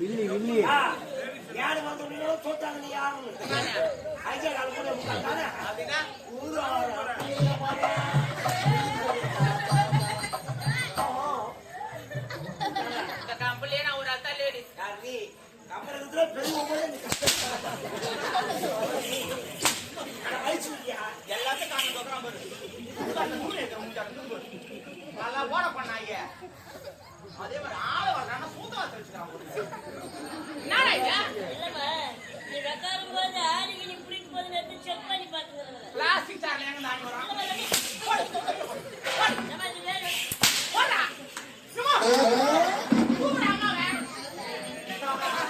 வில்லி வில்லி யாரு வந்தோம்னா தோத்தாங்க யாரும். ஐயா கால கூட உட்கார்ந்தானே அப்படினா ஊரு நான் ஒரு அத்தா லேடி கம்பளே பெரிய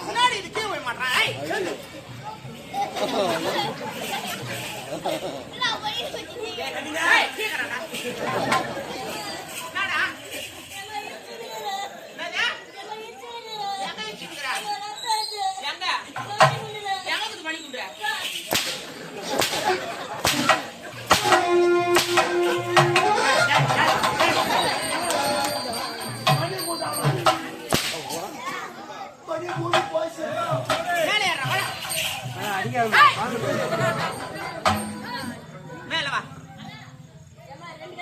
முன்னாடி இது கீழே மாட்டான்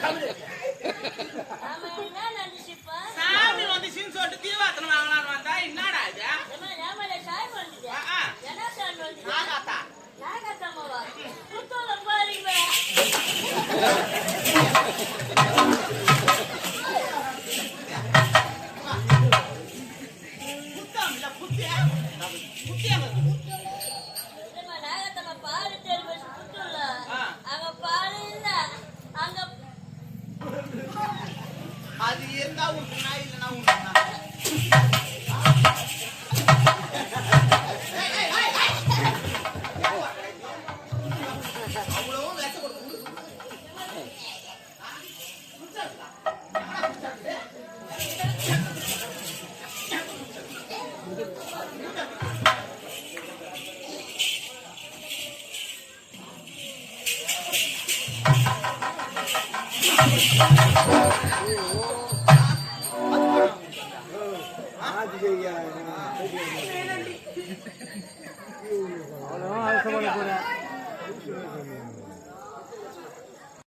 Come here. இருந்தா உனக்கு நான் இல்லைன்னா உனக்கு நான். ஏய்,